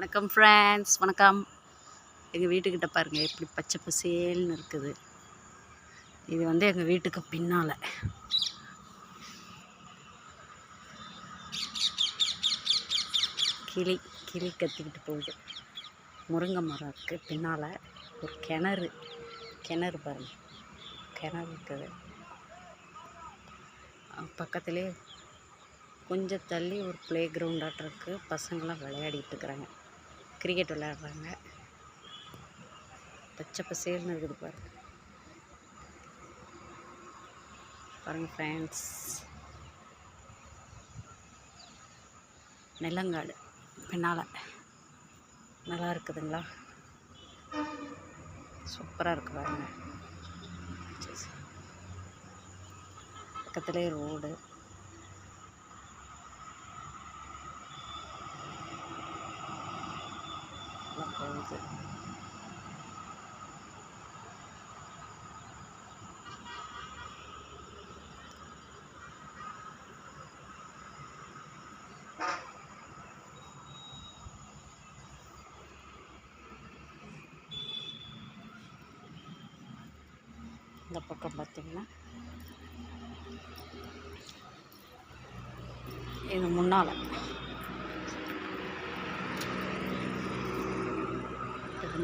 வணக்கம் ஃப்ரெண்ட்ஸ் வணக்கம். எங்கள் வீட்டுக்கிட்ட பாருங்கள் எப்படி பச்சை பசேல்னு இருக்குது. இது வந்து எங்கள் வீட்டுக்கு பின்னால். கிளி கிளி கத்திக்கிட்டு போகுது. முருங்கை மரம் இருக்குது பின்னால். ஒரு கிணறு கிணறு பாருங்கள் கிணறு இருக்குது. பக்கத்துலேயே கொஞ்சம் தள்ளி ஒரு ப்ளே கிரவுண்டாட்டம் இருக்குது பசங்களாம் விளையாடிட்டு இருக்கிறாங்க. கிரிக்கெட் விளையாடுறாங்க. பச்சை பசேல்னு இருக்குது பாருங்க. பாருங்கள் ஃப்ரெண்ட்ஸ் நிலங்காடு பின்னால். நல்லா இருக்குதுங்களா? சூப்பராக இருக்குது பாருங்க. சரி, பக்கத்துலேயே ரோடு எல்லாம் இந்த பக்கம் பார்த்தீங்கன்னா இது முன்னால்.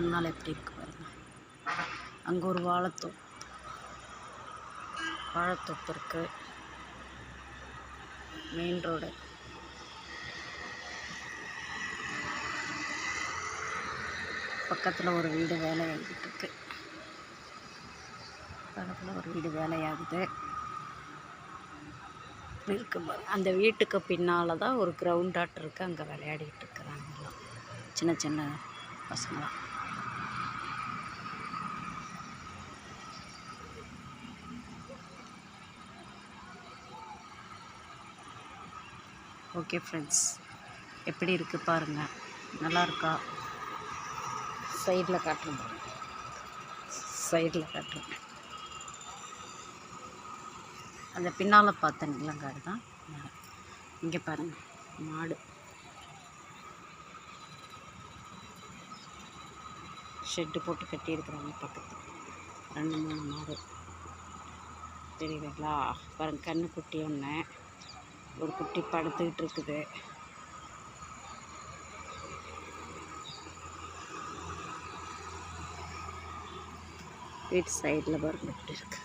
முன்னால் எப்படி இருக்கு பாருங்கள் அங்கே ஒரு வாழைத்தோப்பு வாழைத்தோப்பு இருக்கு. மெயின் ரோடு பக்கத்தில் ஒரு வீடு வேலையாகிட்டு இருக்கு பக்கத்தில் ஒரு வீடு வேலையாகுது. இருக்கு அந்த வீட்டுக்கு பின்னால் தான் ஒரு கிரவுண்டாட் இருக்குது அங்கே விளையாடிட்டு இருக்கிறாங்க சின்ன சின்ன பசங்களாம். ஓகே ஃப்ரெண்ட்ஸ் எப்படி இருக்குது பாருங்கள் நல்லா இருக்கா? சைடில் காட்டுறேன். சைடில் காட்டுறேன். அந்த பின்னால் பார்த்த நிலங்காடு தான் இங்கே பாருங்கள் மாடு. ஷெட்டு போட்டு கட்டியிருக்கிறாங்க பக்கத்தில். ரெண்டு மூணு மாடு. தெரியுதுங்களா? பாருங்க கண்ணு குட்டி ஒன்று ஒரு குட்டி படுத்துக்கிட்டு இருக்குது. வீட்டு சைடில் பாருங்க இப்படி இருக்கு.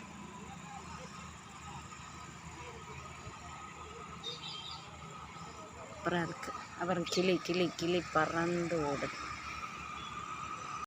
அப்புறம் இருக்குது அப்புறம் கிளி கிளி கிளி பறந்து ஓடுது.